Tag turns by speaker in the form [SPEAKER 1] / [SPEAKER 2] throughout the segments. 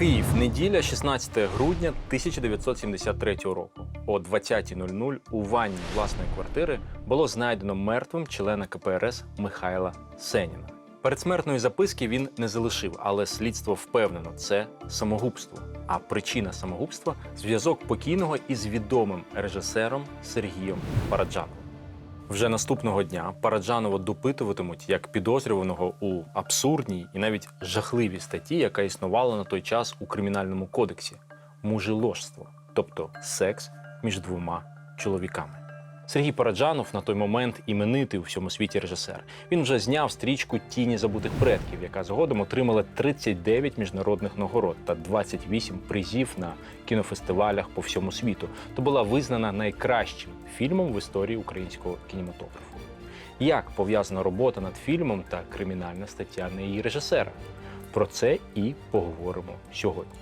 [SPEAKER 1] Київ, неділя, 16 грудня 1973 року. О 20.00 у ванні власної квартири було знайдено мертвим члена КПРС Михайла Сеніна. Передсмертної записки він не залишив, але слідство впевнено, це самогубство. А причина самогубства зв'язок покійного із відомим режисером Сергієм Параджановим. Вже наступного дня Параджанова допитуватимуть як підозрюваного у абсурдній і навіть жахливій статті, яка існувала на той час у кримінальному кодексі мужеложство, тобто секс між двома чоловіками. Сергій Параджанов на той момент іменитий у всьому світі режисер. Він вже зняв стрічку Тіні забутих предків, яка згодом отримала 39 міжнародних нагород та 28 призів на кінофестивалях по всьому світу. То була визнана найкращим фільмом в історії українського кінематографу. Як пов'язана робота над фільмом та кримінальна стаття на її режисера? Про це і поговоримо сьогодні.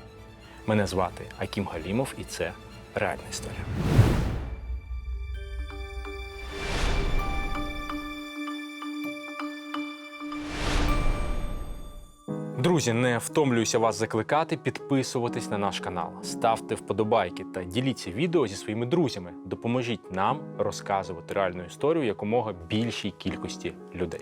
[SPEAKER 1] Мене звати Акім Галімов, і це реальна історія. Друзі, не втомлююся вас закликати підписуватись на наш канал, ставте вподобайки та діліться відео зі своїми друзями. Допоможіть нам розказувати реальну історію якомога більшій кількості людей.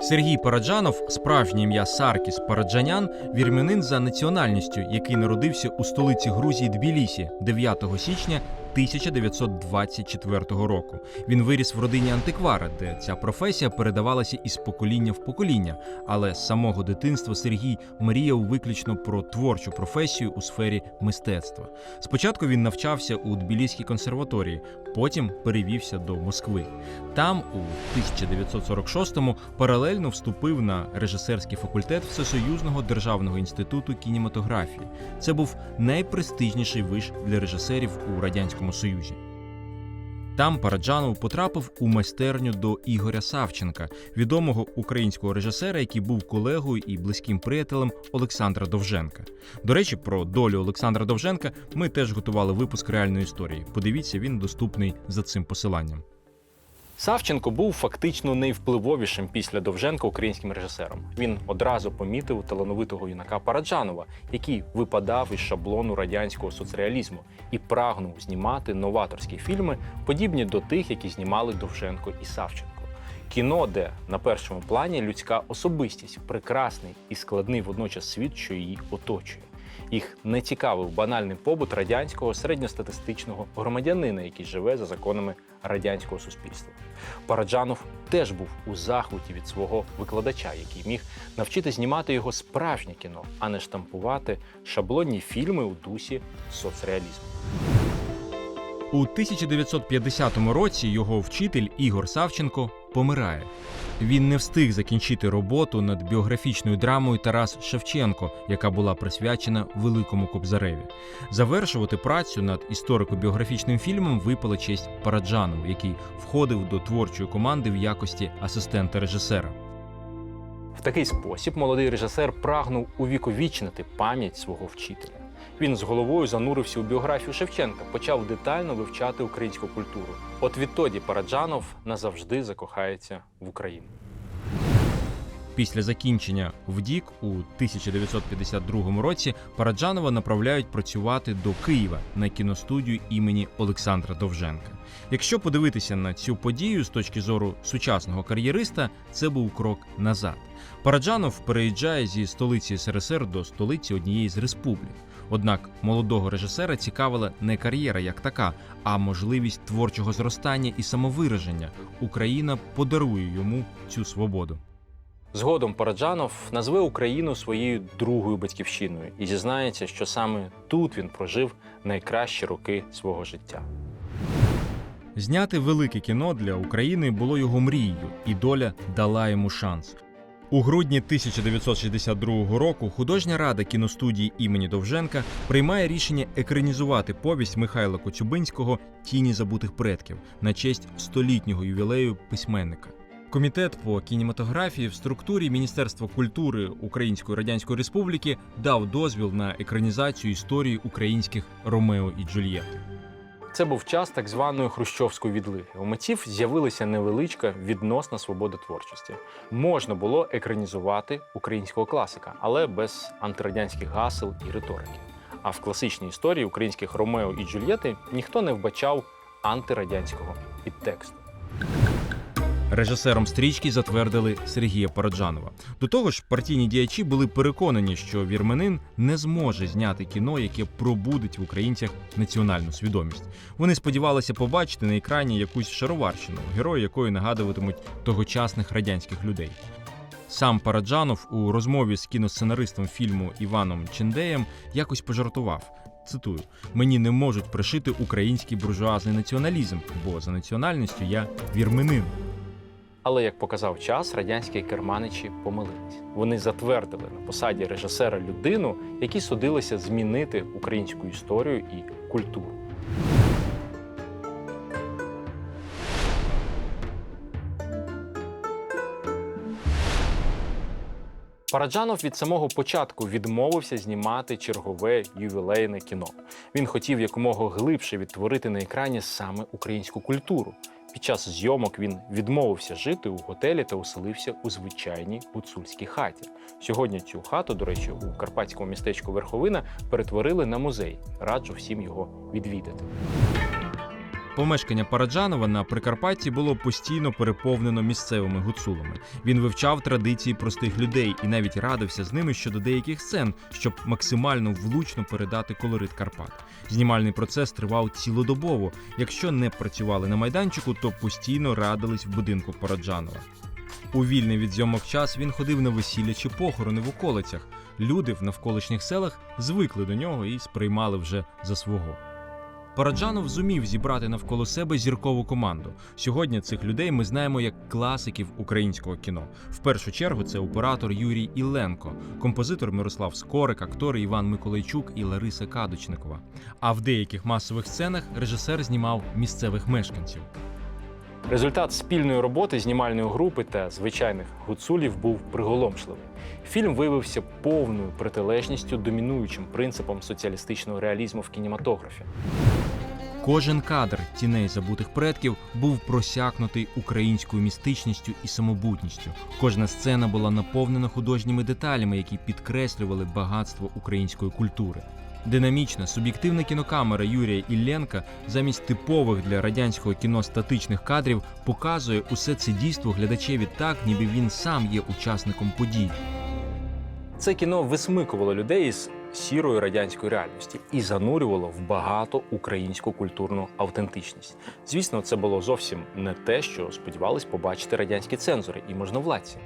[SPEAKER 2] Сергій Параджанов, справжнє ім'я Саркіс Параджанян, вірменин за національністю, який народився у столиці Грузії Тбілісі 9 січня 1924 року. Він виріс в родині антиквара, де ця професія передавалася із покоління в покоління. Але з самого дитинства Сергій мріяв виключно про творчу професію у сфері мистецтва. Спочатку він навчався у Тбіліській консерваторії, потім перевівся до Москви. Там, у 1946-му, паралельно вступив на режисерський факультет Всесоюзного державного інституту кінематографії. Це був найпрестижніший виш для режисерів у радянському союзі. Там Параджанов потрапив у майстерню до Ігоря Савченка, відомого українського режисера, який був колегою і близьким приятелем Олександра Довженка. До речі, про долю Олександра Довженка ми теж готували випуск реальної історії. Подивіться, він доступний за цим посиланням.
[SPEAKER 1] Савченко був фактично найвпливовішим після Довженка українським режисером. Він одразу помітив талановитого юнака Параджанова, який випадав із шаблону радянського соцреалізму і прагнув знімати новаторські фільми, подібні до тих, які знімали Довженко і Савченко. Кіно, де на першому плані людська особистість, прекрасний і складний водночас світ, що її оточує. Їх не цікавив банальний побут радянського середньостатистичного громадянина, який живе за законами радянського суспільства. Параджанов теж був у захваті від свого викладача, який міг навчити знімати його справжнє кіно, а не штампувати шаблонні фільми у дусі соцреалізму.
[SPEAKER 2] У 1950 році його вчитель Ігор Савченко помирає. Він не встиг закінчити роботу над біографічною драмою Тарас Шевченко, яка була присвячена Великому Кобзареві. Завершувати працю над історико-біографічним фільмом випала честь Параджанову, який входив до творчої команди в якості асистента режисера.
[SPEAKER 1] В такий спосіб молодий режисер прагнув увіковічнити пам'ять свого вчителя. Він з головою занурився у біографію Шевченка, почав детально вивчати українську культуру. От відтоді Параджанов назавжди закохається в Україну.
[SPEAKER 2] Після закінчення ВДІК у 1952 році Параджанова направляють працювати до Києва на кіностудію імені Олександра Довженка. Якщо подивитися на цю подію з точки зору сучасного кар'єриста, це був крок назад. Параджанов переїжджає зі столиці СРСР до столиці однієї з республік. Однак молодого режисера цікавила не кар'єра як така, а можливість творчого зростання і самовираження. Україна подарує йому цю свободу.
[SPEAKER 1] Згодом Параджанов назве Україну своєю другою батьківщиною і зізнається, що саме тут він прожив найкращі роки свого життя.
[SPEAKER 2] Зняти велике кіно для України було його мрією, і доля дала йому шанс. У грудні 1962 року художня рада кіностудії імені Довженка приймає рішення екранізувати повість Михайла Коцюбинського Тіні забутих предків на честь столітнього ювілею письменника. Комітет по кінематографії в структурі Міністерства культури Української Радянської Республіки дав дозвіл на екранізацію історії українських Ромео і Джульєти.
[SPEAKER 1] Це був час так званої хрущовської відлиги. У митців з'явилася невеличка відносна свобода творчості. Можна було екранізувати українського класика, але без антирадянських гасел і риторики. А в класичній історії українських Ромео і Джульєти ніхто не вбачав антирадянського підтексту.
[SPEAKER 2] Режисером стрічки затвердили Сергія Параджанова. До того ж, партійні діячі були переконані, що вірменин не зможе зняти кіно, яке пробудить в українцях національну свідомість. Вони сподівалися побачити на екрані якусь шароварщину, герої якої нагадуватимуть тогочасних радянських людей. Сам Параджанов у розмові з кіносценаристом фільму Іваном Чендеєм якось пожартував. Цитую: мені не можуть пришити український буржуазний націоналізм, бо за національністю я вірменин.
[SPEAKER 1] Але як показав час, радянські керманичі помилились. Вони затвердили на посаді режисера людину, якій судилося змінити українську історію і культуру. Параджанов від самого початку відмовився знімати чергове ювілейне кіно. Він хотів якомога глибше відтворити на екрані саме українську культуру. Під час зйомок він відмовився жити у готелі та оселився у звичайній гуцульській хаті. Сьогодні цю хату, до речі, у карпатському містечку Верховина перетворили на музей. Раджу всім його відвідати.
[SPEAKER 2] Помешкання Параджанова на Прикарпатті було постійно переповнено місцевими гуцулами. Він вивчав традиції простих людей і навіть радився з ними щодо деяких сцен, щоб максимально влучно передати колорит Карпат. Знімальний процес тривав цілодобово. Якщо не працювали на майданчику, то постійно радились в будинку Параджанова. У вільний від зйомок час він ходив на весілля чи похорони в околицях. Люди в навколишніх селах звикли до нього і сприймали вже за свого. Параджанов зумів зібрати навколо себе зіркову команду. Сьогодні цих людей ми знаємо як класиків українського кіно. В першу чергу це оператор Юрій Ілленко, композитор Мирослав Скорик, актори Іван Миколайчук і Лариса Кадочникова. А в деяких масових сценах режисер знімав місцевих мешканців.
[SPEAKER 1] Результат спільної роботи знімальної групи та звичайних гуцулів був приголомшливий. Фільм виявився повною протилежністю домінуючим принципам соціалістичного реалізму в кінематографі.
[SPEAKER 2] Кожен кадр тіней забутих предків був просякнутий українською містичністю і самобутністю. Кожна сцена була наповнена художніми деталями, які підкреслювали багатство української культури. Динамічна суб'єктивна кінокамера Юрія Ілленка замість типових для радянського кіно статичних кадрів показує усе це дійство глядачеві так, ніби він сам є учасником подій.
[SPEAKER 1] Це кіно висмикувало людей із сірої радянської реальності і занурювало в багато українську культурну автентичність. Звісно, це було зовсім не те, що сподівались побачити радянські цензори і можновладці.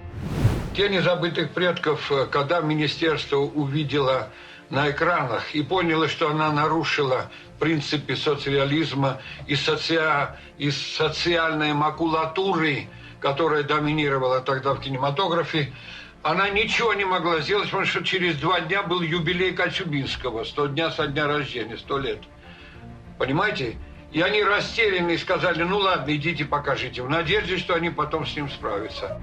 [SPEAKER 3] Тени забытых предков, э, когда министерство увидело на экранах и поняло, что она нарушила принципы социализма и, социа... и социальной макулатуры, которая доминировала тогда в кинематографе, она ничего не могла сделать, потому что через два дня был юбилей Кочубинского, 100 дня со дня рождения, 100 лет. Понимаете? И они растерянные сказали, ну ладно, идите покажите, в надежде, что они потом с ним справятся.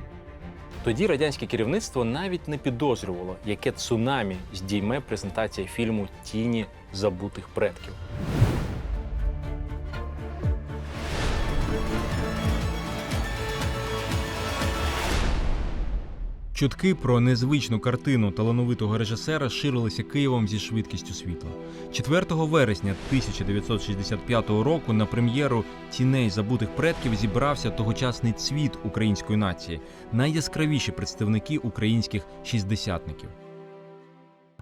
[SPEAKER 1] Тоді радянське керівництво навіть не підозрювало, яке цунамі здійме презентація фільму Тіні забутих предків.
[SPEAKER 2] Чутки про незвичну картину талановитого режисера ширилися Києвом зі швидкістю світла. 4 вересня 1965 року на прем'єру тіней забутих предків зібрався тогочасний цвіт української нації, найяскравіші представники українських шістдесятників.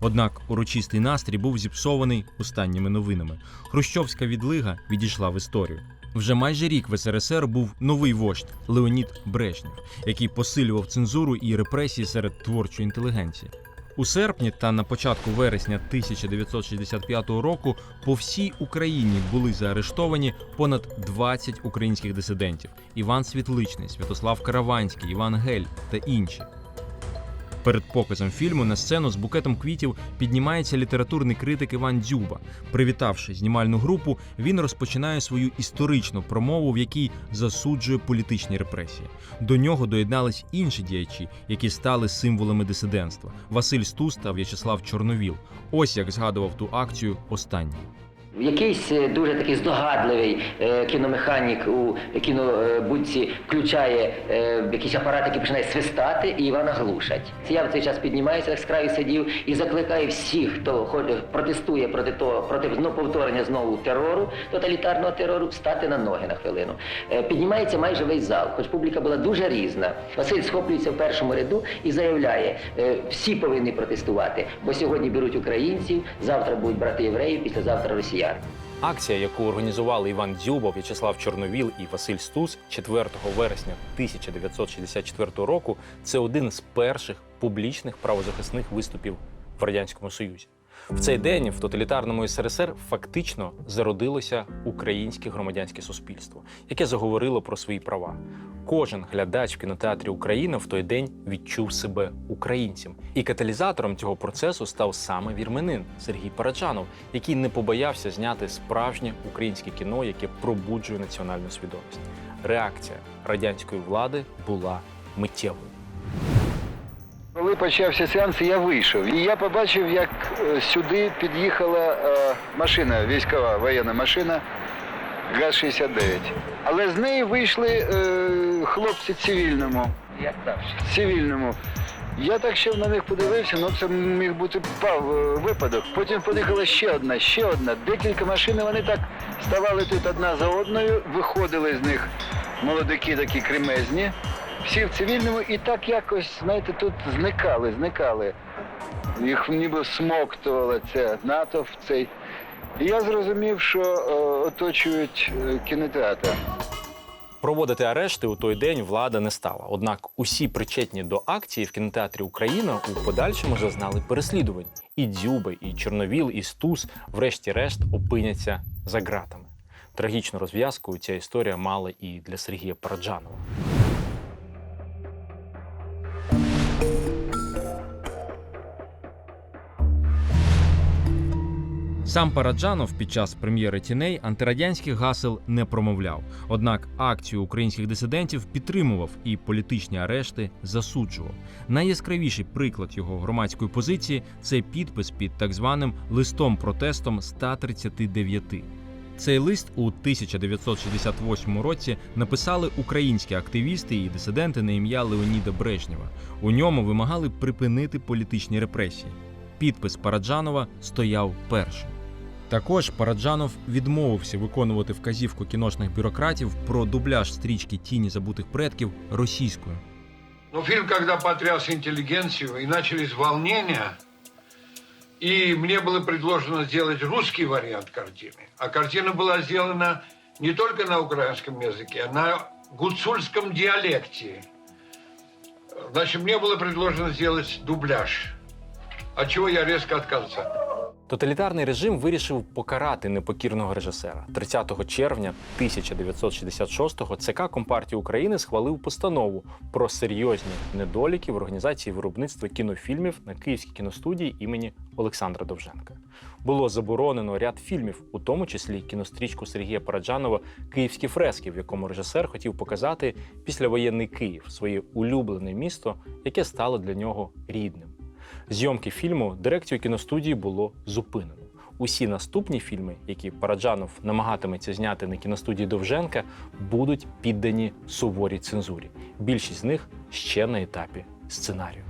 [SPEAKER 2] Однак урочистий настрій був зіпсований останніми новинами. Хрущовська відлига відійшла в історію. Вже майже рік в СРСР був новий вождь Леонід Брежнєв, який посилював цензуру і репресії серед творчої інтелігенції. У серпні та на початку вересня 1965 року по всій Україні були заарештовані понад 20 українських дисидентів: Іван Світличний, Святослав Караванський, Іван Гель та інші. Перед показом фільму на сцену з букетом квітів піднімається літературний критик Іван Дзюба. Привітавши знімальну групу, він розпочинає свою історичну промову, в якій засуджує політичні репресії. До нього доєднались інші діячі, які стали символами дисидентства: Василь Стус та В'ячеслав Чорновіл. Ось як згадував ту акцію останній.
[SPEAKER 4] Якийсь е, дуже такий здогадливий е, кіномеханік у кінобудці включає е, якийсь апарат, який починає свистати, і Івана глушать. Я в цей час піднімаюся, так з краю сидів і закликаю всіх, хто протестує проти того, проти ну, повторення знову терору, тоталітарного терору, встати на ноги на хвилину. Піднімається майже весь зал, хоч публіка була дуже різна. Василь схоплюється в першому ряду і заявляє: всі повинні протестувати, бо сьогодні беруть українців, завтра будуть брати євреїв, післязавтра росіян.
[SPEAKER 1] Акція, яку організували Іван Дзюба, В'ячеслав Чорновіл і Василь Стус 4 вересня 1964 року, це один з перших публічних правозахисних виступів в радянському Союзі. В цей день в тоталітарному СРСР фактично зародилося українське громадянське суспільство, яке заговорило про свої права. Кожен глядач в кінотеатрі Україна в той день відчув себе українцем. І каталізатором цього процесу став саме вірменин Сергій Параджанов, який не побоявся зняти справжнє українське кіно, яке пробуджує національну свідомість. Реакція радянської влади була миттєвою.
[SPEAKER 5] Коли почався сеанс, я вийшов. І я побачив, як е, сюди під'їхала е, машина, військова воєнна машина ГАЗ-69. Але з неї вийшли е, хлопці цивільному.
[SPEAKER 4] Як
[SPEAKER 5] цивільному. Я так ще на них подивився, ну це міг бути е, випадок. Потім подихала ще одна, ще одна. Декілька машин, вони так ставали тут одна за одною, виходили з них молодики такі кремезні, всі в цивільному, і так якось, знаєте, тут зникали, зникали. Їх ніби смоктувала ця натовп цей. І я зрозумів, що е, оточують е, кінотеатр.
[SPEAKER 1] Проводити арешти у той день влада не стала. Однак усі причетні до акції в кінотеатрі Україна у подальшому зазнали переслідувань. І Дзюби, і Чорновіл, і Стус, врешті-решт, опиняться за ґратами. Трагічну розв'язку ця історія мала і для Сергія Параджанова.
[SPEAKER 2] Сам Параджанов під час прем'єри тіней антирадянських гасел не промовляв. Однак акцію українських дисидентів підтримував і політичні арешти засуджував. Найяскравіший приклад його громадської позиції це підпис під так званим листом протестом 139. Цей лист у 1968 році написали українські активісти і дисиденти на ім'я Леоніда Брежнєва. У ньому вимагали припинити політичні репресії. Підпис Параджанова стояв першим. Також Параджанов відмовився виконувати вказівку кіношних бюрократів про дубляж стрічки Тіні забутих предків російською.
[SPEAKER 3] Но фильм, когда потряс интеллигенцию и начались волнения, и мне было предложено сделать русский вариант картины, а картина была сделана не только на украинском языке, а на гуцульском диалекте. Значит, мне было предложено сделать дубляж, от чего я резко отказался.
[SPEAKER 1] Тоталітарний режим вирішив покарати непокірного режисера. 30 червня 1966-го ЦК Компартії України схвалив постанову про серйозні недоліки в організації виробництва кінофільмів на Київській кіностудії імені Олександра Довженка. Було заборонено ряд фільмів, у тому числі кінострічку Сергія Параджанова Київські фрески, в якому режисер хотів показати післявоєнний Київ, своє улюблене місто, яке стало для нього рідним. Зйомки фільму дирекцію кіностудії було зупинено. Усі наступні фільми, які Параджанов намагатиметься зняти на кіностудії Довженка, будуть піддані суворій цензурі. Більшість з них ще на етапі сценарію.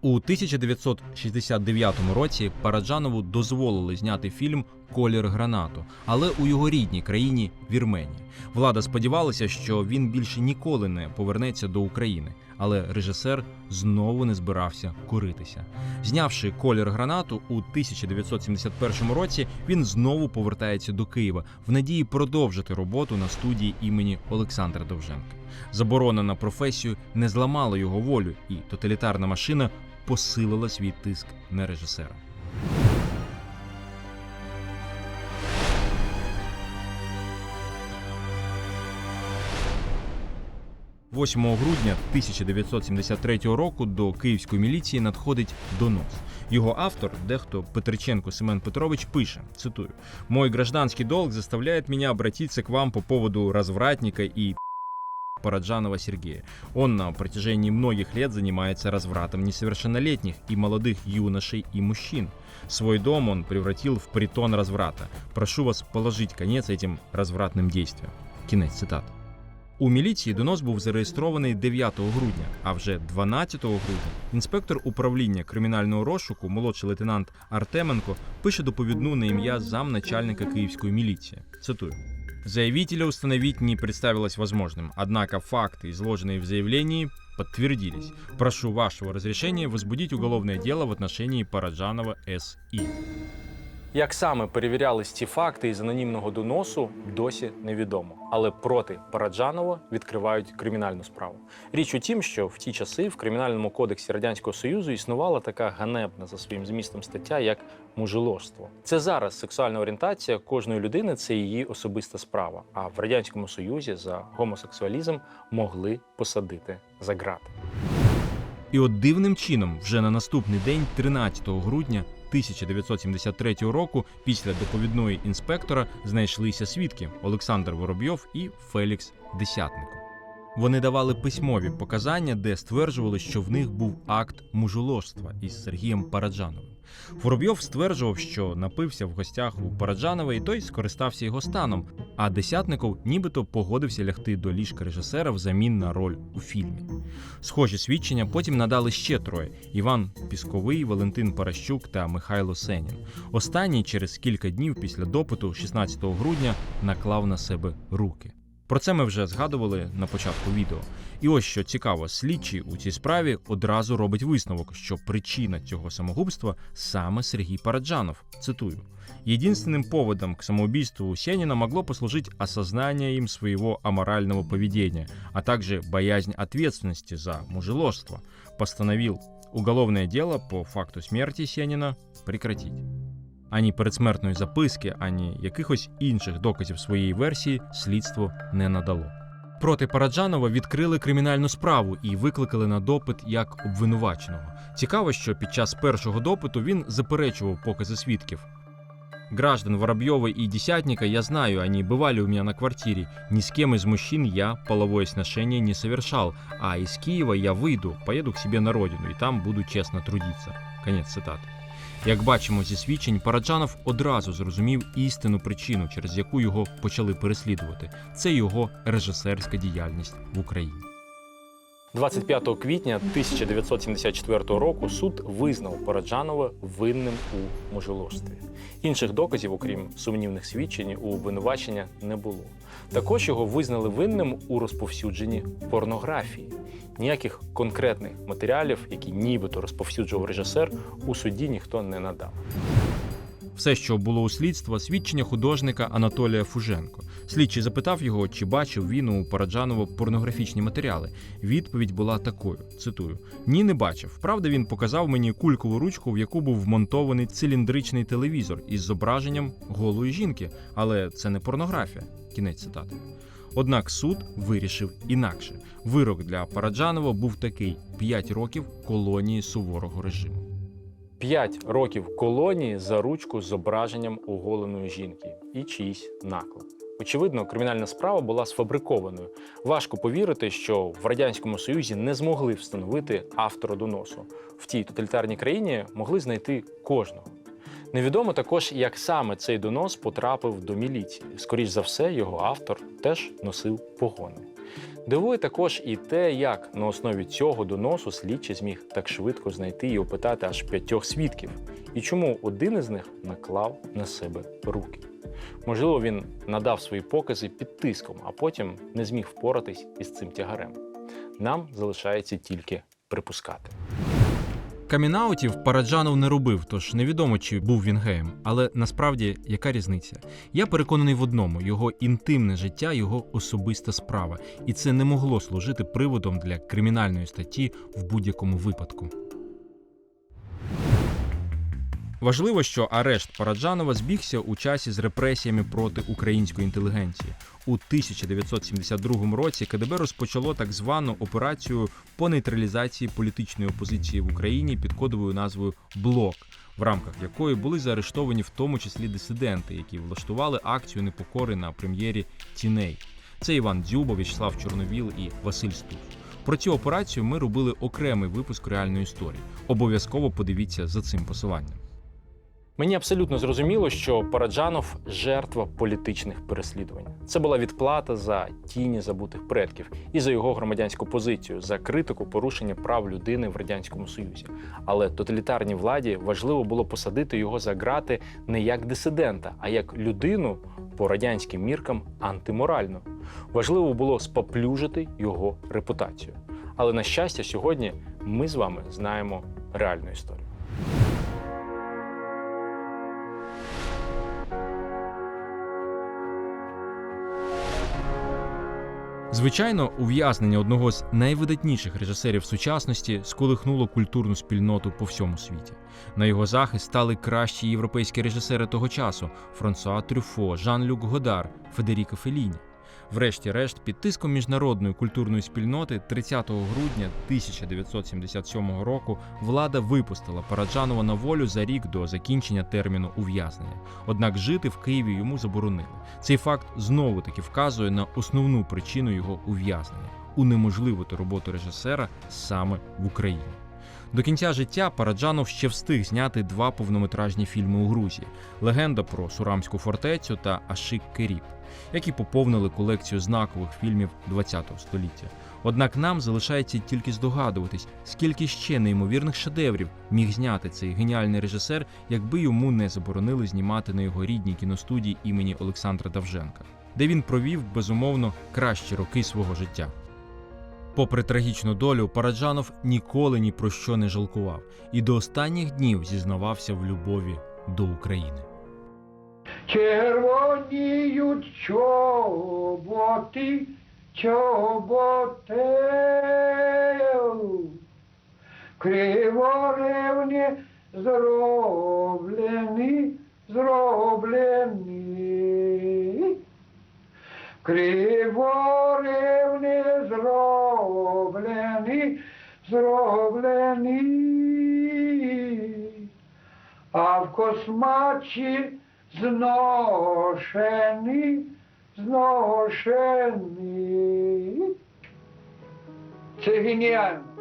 [SPEAKER 2] У 1969 році Параджанову дозволили зняти фільм Колір гранату, але у його рідній країні Вірменії. Влада сподівалася, що він більше ніколи не повернеться до України, але режисер знову не збирався куритися. Знявши колір гранату у 1971 році, він знову повертається до Києва в надії продовжити роботу на студії імені Олександра Довженка. Заборона на професію не зламала його волю, і тоталітарна машина посилила свій тиск на режисера. – 8 грудня 1973 року до київської міліції надходить донос. Його автор, дехто Петриченко Семен Петрович, пише: цитую: Мой гражданский долг заставляет меня обратиться к вам по поводу развратника и Параджанова Сергея. Он на протяжении многих лет занимается развратом несовершеннолетних и молодых юношей и мужчин. Свой дом он превратил в притон разврата. Прошу вас положить конец этим развратным действиям. Кінець цитати. У міліції донос був зареєстрований 9 грудня, а вже 12 грудня інспектор управління кримінального розшуку, молодший лейтенант Артеменко, пише доповідну на ім'я замначальника киевской милиции. Цитую. Заявителя установить не представилось возможным, однако факты, изложенные в заявлении, подтвердились. Прошу вашего разрешения возбудить уголовное дело в отношении Параджанова С.И.
[SPEAKER 1] Як саме перевірялись ці факти із анонімного доносу, досі невідомо. Але проти Параджанова відкривають кримінальну справу. Річ у тім, що в ті часи в кримінальному кодексі радянського союзу існувала така ганебна за своїм змістом стаття, як мужеложство. Це зараз сексуальна орієнтація кожної людини це її особиста справа. А в радянському союзі за гомосексуалізм могли посадити за ґрати.
[SPEAKER 2] І от дивним чином, вже на наступний день, 13 грудня 1973 року, після доповідної інспектора знайшлися свідки Олександр Воробйов і Фелікс Десятнико. Вони давали письмові показання, де стверджували, що в них був акт мужоложства із Сергієм Параджановим. Воробйов стверджував, що напився в гостях у Параджанова, і той скористався його станом. А Десятников нібито погодився лягти до ліжка режисера взамін на роль у фільмі. Схожі свідчення потім надали ще троє: Іван Пісковий, Валентин Паращук та Михайло Сенін. Останній через кілька днів після допиту, 16 грудня, наклав на себе руки. Про це ми вже згадували на початку відео. І ось що цікаво, слідчий у цій справі одразу робить висновок, що причина цього самогубства саме Сергій Параджанов. Цитую. Единственным поводом к самоубийству Сенина могло послужить осознание им своего аморального поведения, а также боязнь ответственности за мужеложство. Постановил уголовное дело по факту смерти Сенина прекратить. Ані передсмертної записки, ані якихось інших доказів своєї версії слідство не надало. Проти Параджанова відкрили кримінальну справу і викликали на допит як обвинуваченого. Цікаво, що під час першого допиту він заперечував покази свідків. Граждан Воробьева и Десятника я знаю, они бывали у меня на квартире. Ни с кем из мужчин я половое сношение не совершал, а из Киева я выйду, поеду к себе на родину и там буду чесно трудиться. Конець цитати. Як бачимо зі свідчень, Параджанов одразу зрозумів істинну причину, через яку його почали переслідувати. Це його режисерська діяльність в Україні.
[SPEAKER 1] 25 квітня 1974 року суд визнав Параджанова винним у мужеложстві. Інших доказів, окрім сумнівних свідчень, у обвинувачення не було. Також його визнали винним у розповсюдженні порнографії. Ніяких конкретних матеріалів, які нібито розповсюджував режисер, у суді ніхто не надав.
[SPEAKER 2] Все, що було у слідства, свідчення художника Анатолія Фуженко. Слідчий запитав його, чи бачив він у Параджанова порнографічні матеріали. Відповідь була такою: цитую: Ні, не бачив. Правда, він показав мені кулькову ручку, в яку був вмонтований циліндричний телевізор із зображенням голої жінки, але це не порнографія. Кінець цитати. Однак суд вирішив інакше. Вирок для Параджанова був такий: 5 років колонії суворого режиму.
[SPEAKER 1] П'ять років колонії за ручку з зображенням оголеної жінки і чиїсь наклеп. Очевидно, кримінальна справа була сфабрикованою. Важко повірити, що в радянському союзі не змогли встановити автора доносу. В тій тоталітарній країні могли знайти кожного. Невідомо також, як саме цей донос потрапив до міліції. Скоріш за все, його автор теж носив погони. Дивує також і те, як на основі цього доносу слідчий зміг так швидко знайти і опитати аж п'ятьох свідків, і чому один із них наклав на себе руки. Можливо, він надав свої покази під тиском, а потім не зміг впоратись із цим тягарем. Нам залишається тільки припускати.
[SPEAKER 2] Камінаутів Параджанов не робив, тож невідомо, чи був він геєм. Але насправді яка різниця? Я переконаний в одному: його інтимне життя, його особиста справа, і це не могло служити приводом для кримінальної статті в будь-якому випадку. Важливо, що арешт Параджанова збігся у часі з репресіями проти української інтелігенції. У 1972 році КДБ розпочало так звану операцію по нейтралізації політичної опозиції в Україні під кодовою назвою Блок, в рамках якої були заарештовані в тому числі дисиденти, які влаштували акцію непокори на прем'єрі Тіней. Це Іван Дзюба, В'ячеслав Чорновіл і Василь Стус. Про цю операцію ми робили окремий випуск реальної історії. Обов'язково подивіться за цим посиланням.
[SPEAKER 1] Мені абсолютно зрозуміло, що Параджанов жертва політичних переслідувань. Це була відплата за тіні забутих предків і за його громадянську позицію, за критику порушення прав людини в радянському союзі. Але тоталітарній владі важливо було посадити його за грати не як дисидента, а як людину по радянським міркам антиморально. Важливо було споплюжити його репутацію. Але на щастя, сьогодні ми з вами знаємо реальну історію.
[SPEAKER 2] Звичайно, ув'язнення одного з найвидатніших режисерів сучасності сколихнуло культурну спільноту по всьому світі. На його захист стали кращі європейські режисери того часу: Франсуа Трюфо, Жан-Люк Годар, Федеріко Феліні. Врешті-решт, під тиском міжнародної культурної спільноти 30 грудня 1977 року влада випустила Параджанова на волю за рік до закінчення терміну ув'язнення. Однак жити в Києві йому заборонили. Цей факт знову таки вказує на основну причину його ув'язнення унеможливити роботу режисера саме в Україні. До кінця життя Параджанов ще встиг зняти два повнометражні фільми у Грузії: легенда про Сурамську фортецю та Ашик Керіп, які поповнили колекцію знакових фільмів ХХ століття. Однак нам залишається тільки здогадуватись, скільки ще неймовірних шедеврів міг зняти цей геніальний режисер, якби йому не заборонили знімати на його рідній кіностудії імені Олександра Давженка, де він провів безумовно кращі роки свого життя. Попри трагічну долю, Параджанов ніколи ні про що не жалкував і до останніх днів зізнавався в любові до України.
[SPEAKER 3] Червоніють чоботи, чоботи, криворевні зроблені, зроблені. Криворевні зроблені, зроблені. А в космачі зношені, зношені. Це геніально.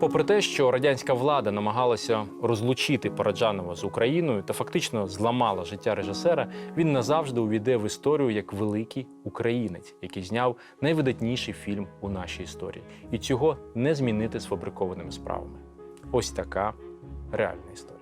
[SPEAKER 1] Попри те, що радянська влада намагалася розлучити Параджанова з Україною та фактично зламала життя режисера, він назавжди увійде в історію як великий українець, який зняв найвидатніший фільм у нашій історії. І цього не змінити сфабрикованими справами. Ось така реальна історія.